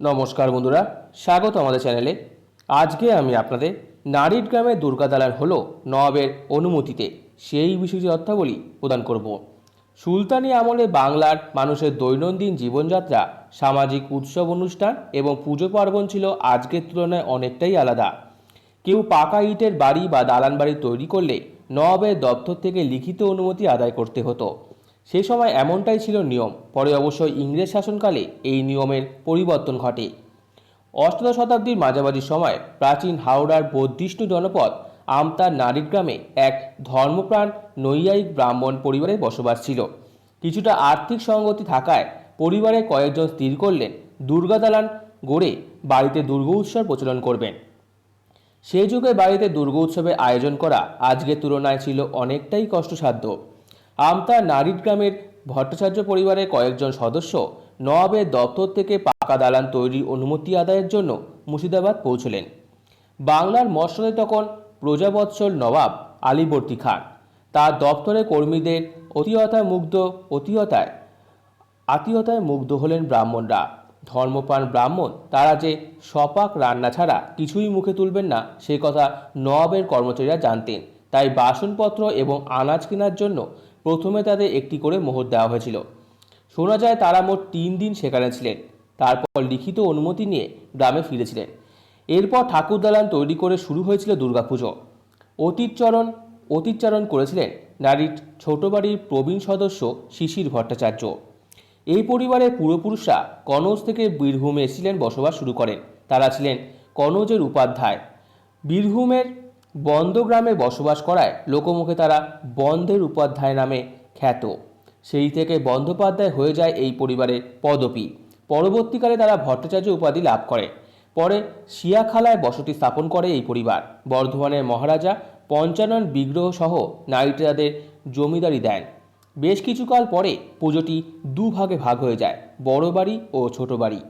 নমস্কার বন্ধুরা, স্বাগত আমাদের চ্যানেলে। আজকে আমি আপনাদের নারীর গ্রামে দুর্গা হলো নবাবের অনুমতিতে। সেই বিষয়টি তথ্যাবলী প্রদান করব। সুলতানি আমলে বাংলার মানুষের দৈনন্দিন জীবনযাত্রা, সামাজিক উৎসব অনুষ্ঠান এবং পুজো পার্বণ ছিল আজকের তুলনায় অনেকটাই আলাদা। কেউ পাকা ইটের বাড়ি বা দালান বাড়ি তৈরি করলে নবাবের দপ্তর থেকে লিখিত অনুমতি আদায় করতে হতো। সেই সময় এমনটাই ছিল নিয়ম। পরে অবশ্য ইংরেজ শাসনকালে এই নিয়মের পরিবর্তন ঘটে। অষ্টদশ শতাব্দীর মাঝামাঝি সময় প্রাচীন হাওড়ার বৌদ্ধিষ্ণু জনপদ আমতার নারীর গ্রামে এক ধর্মপ্রাণ নৈয়ায়িক ব্রাহ্মণ পরিবারে বসবাস ছিল। কিছুটা আর্থিক সঙ্গতি থাকায় পরিবারে কয়েকজন স্থির করলেন দুর্গা দালান গড়ে বাড়িতে দুর্গ উৎসব প্রচলন করবেন। সেই যুগে বাড়িতে দুর্গ উৎসবের আয়োজন করা আজকের তুলনায় ছিল অনেকটাই কষ্টসাধ্য। আমতার নারীর গ্রামের ভট্টাচার্য পরিবারের কয়েকজন সদস্য নবাবের দপ্তর থেকে পাকা দালান তৈরির অনুমতি আদায়ের জন্য মুর্শিদাবাদ পৌঁছলেন। বাংলার মসনদে তখন প্রজাবৎসল নবাব আলীবর্তী খান। তার দপ্তরে কর্মীদের অতিহতায় মুগ্ধ, অতিহতায় আত্মীয়তায় মুগ্ধ হলেন ব্রাহ্মণরা। ধর্মপ্রাণ ব্রাহ্মণ, তারা যে সপাক রান্না ছাড়া কিছুই মুখে তুলবেন না, সে কথা নবাবের কর্মচারীরা জানতেন। তাই বাসনপত্র এবং আনাজ কেনার জন্য প্রথমে তাদের একটি করে মোহর দেওয়া হয়েছিল। শোনা যায় তারা মোট তিন দিন সেখানে ছিলেন। তারপর লিখিত অনুমতি নিয়ে গ্রামে ফিরেছিলেন। এরপর ঠাকুর দালান তৈরি করে শুরু হয়েছিল দুর্গাপুজো অতীতচরণ অতীতচারণ করেছিলেন নারীর ছোট বাড়ির প্রবীণ সদস্য শিশির ভট্টাচার্য। এই পরিবারের পূর্বপুরুষরা কনজ থেকে বীরভূমে এসেছিলেন বসবাস শুরু করেন। তারা ছিলেন কনজের উপাধ্যায়। বীরভূমের বন্দ গ্রামে বসবাস করায় লোকমুখে তারা বন্ধের উপাধ্যায় নামে খ্যাত। সেই থেকে বন্দ্যোপাধ্যায় হয়ে যায় এই পরিবারের পদপি পরবর্তীকালে তারা ভট্টাচার্য উপাধি লাভ করে। পরে শিয়াখালায় বসতি স্থাপন করে এই পরিবার। বর্ধমানের মহারাজা পঞ্চানন বিগ্রহ সহ নারীরা তাদের জমিদারি দেন। বেশ কিছুকাল পরে পুজোটি দুভাগে ভাগ হয়ে যায়, বড় বাড়ি ও ছোট বাড়ি।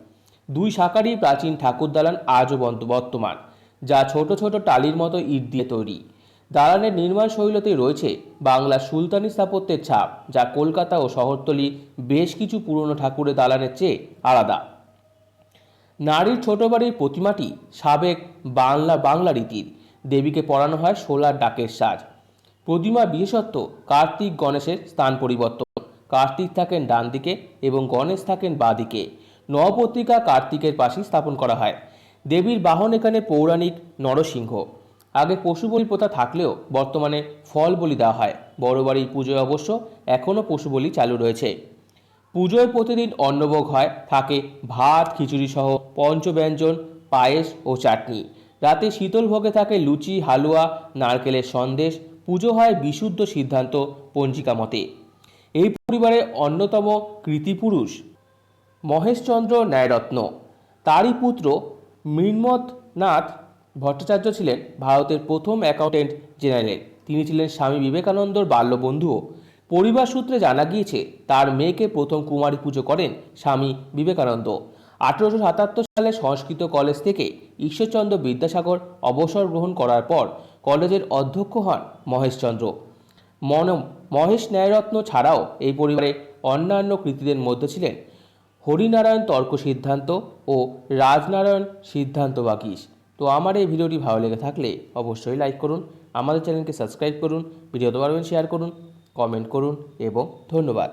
দুই শাখারই প্রাচীন ঠাকুর দালান আজও বর্তমান। যা ছোট ছোট টালির মতো ইট দিয়ে তৈরি। দালানের নির্মাণ শৈলীতে রয়েছে বাংলা সুলতানি স্থাপত্যের ছাপ, যা কলকাতা ও শহরতলি বেশ কিছু পুরনো ঠাকুরের দালানের চেয়ে আলাদা। নারীর ছোট বাড়ির প্রতিমাটি সাবেক বাংলা বাংলা রীতির। দেবীকে পরানো হয় সোলার ডাকের সাজ। প্রতিমা বিশেষত্ব কার্তিক গণেশের স্থান পরিবর্তন। কার্তিক থাকেন ডান দিকে এবং গণেশ থাকেন বাঁ দিকে। নবপত্রিকা কার্তিকের পাশেই স্থাপন করা হয়। দেবীর বাহন এখানে পৌরাণিক নরসিংহ। আগে পশু বলি প্রথা থাকলেও বর্তমানে ফল বলি দেওয়া হয়। বড় বাড়ির পুজোয় অবশ্য এখনও পশু বলি চালু রয়েছে। পুজোয় প্রতিদিন অন্নভোগ হয়, থাকে ভাত, খিচুড়ি সহ পঞ্চব্যঞ্জন, পায়েস ও চাটনি। রাতে শীতল ভোগে থাকে লুচি, হালুয়া, নারকেলের সন্দেশ। পুজো হয় বিশুদ্ধ সিদ্ধান্ত পঞ্জিকা মতে। এই পরিবারের অন্যতম কৃতিপুরুষ মহেশচন্দ্র ন্যায়রত্ন। তারই পুত্র মৃন্মথনাথ ভট্টাচার্য ছিলেন ভারতের প্রথম অ্যাকাউন্টেন্ট জেনারেল তিনি ছিলেন স্বামী বিবেকানন্দর বাল্যবন্ধুও। পরিবার সূত্রে জানা গিয়েছে, তার মেয়েকে প্রথম কুমারী পুজো করেন স্বামী বিবেকানন্দ। আঠেরোশো সাতাত্তর সালে সংস্কৃত কলেজ থেকে ঈশ্বরচন্দ্র বিদ্যাসাগর অবসর গ্রহণ করার পর কলেজের অধ্যক্ষ হন মহেশচন্দ্র। মন মহেশ ন্যায়রত্ন ছাড়াও এই পরিবারে অন্যান্য কৃতীদের মধ্যে ছিলেন হরিনারায়ণ তর্ক সিদ্ধান্ত ও রাজনারায়ণ সিদ্ধান্ত বাকিস তো আমার এই ভিডিওটি ভালো লেগে থাকলে অবশ্যই লাইক করুন, আমাদের চ্যানেলকে সাবস্ক্রাইব করুন, ভিডিওতে পারবেন শেয়ার করুন কমেন্ট করুন এবং ধন্যবাদ।